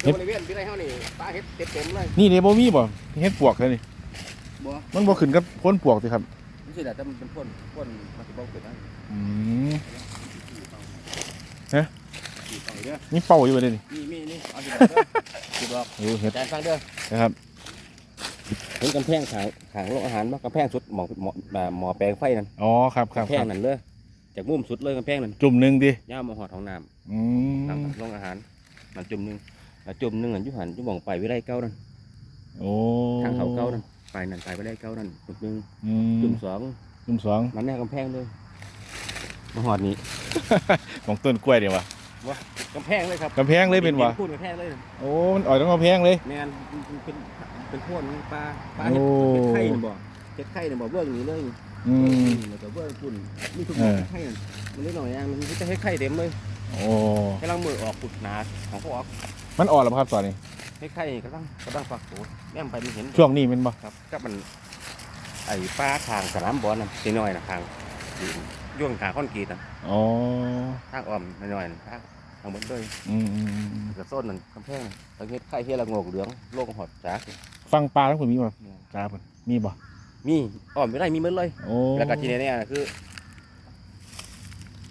เดี๋ยวบริเวณที่ไรเฮานี่ปลาเฮ็ดเต็มเต็มๆเลยนี่เดบ่มีบ่เฮ็ดปวกเลยนี่บ่มันบ่ขึ้นกับพ้นปวกสิครับนี่สิแหละแต่มันเป็นพ่นพ่นมันสิบ่เกิดได้อืมสี่ต่อยเด้อนี่เป่าอยู่บ่เด้นี่นี่มีนี่เอาสิบอกเด้อสิบอกโอ้เฮ็ดใจฟังเด้อนะครับเห็นกำแพงขางขางโรงอาหารบ่กำแพงสุดหมอหมออ่าหมอแปลงไฟนั่นอ๋อครับครับกำแพคงรับนั่นเลยจากมุมสุดเลยกำแพงนั่นจุ่มหนึงดิย่าวมาหอดของน้ำอืมหลังโรงอาหาร มันจุ่มหนึงแล้วจุ่มหนึงอันอยู่หันอยู่หม่องไปวิไลเก่านั่นโอ้ทางเขาเก่านั่นไปนั่นไปวิไลเก่านั่นจุ่มหนึงอืมจุ่มสองจุ่มสองมันแน่กำแพงเลยมาหอดนี่ของต้นกล้วยเดี๋ยววะกำแพงเลยครับกำแพงเลยเป็นวะพูดกำแพงเลยโอ้มันอ่อยต้องกำแพงเลย แมนมันเป็นเป็นพวกปลาปลาโอ้ เห็ดเห็ดไข่เนี่ยบ่เห็ดไข่เนี่ยบ่เบื้องนี้เลยอืม แล้วก็เบื้องคุณมีทุกอเอย่างอเห็ดไข่นั่นมันนิดหน่อยเองมันจะเห็ดไข่เต็มเลย โอ้กำลังมือออกปุดหนาของเขาออกมันอ่อนแล้วบ่ครับตอนนี้เห็ดไข่กำลังกำลังฝักตัวแม่มไปมันเห็นช่วงนี้แมันบ่ครับกับมันไอ้ปลาคางสนามบอลน่ะนิดหน่อยนะคางย่วงคางคอนกรีตน่ะอ๋อทางอ้อมนิดหน่อยน่ะทางทางบนเลยอืมอืมอืมกระส้นนั่นกำแพงทางเห็ดไข่เฮ็ดละโงกเหลืองโลกหอดจากฟังปลาแล้วผมมีบ่จ้าเพิ่นมีบ่มีอ้อมไม่ได้มีหมืดเลย โอ้แล้วก็ที่นี่เนี่ยคือ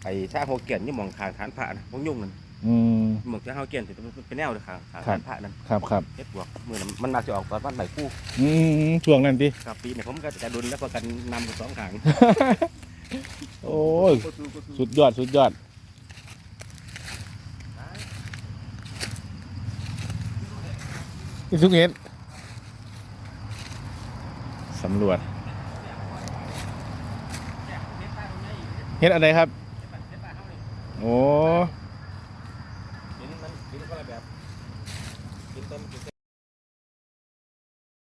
ไปท่าโฮเกียนนี่หมองขางฐานพระนะพวกยุ่งนั่นอืมหมองท่าโฮเกียนสิเป็นแนวเลยขางขางครัฐาบนพระนั่นครับครับเฮ็ดบวกมือนั้นมันมาจะออกตอนวันใบกู้อืมช่วงนั้นดิกับปีเนี่ยผมก็จะดุนแล้วก็กันนำสองขางโอ้ยสุดยอดสุดยอด อีสุกเฮ็ดสำรวจเฮ็ดอะไรครับ โอ้ กินมันกินคนละแบบกินต็มกิน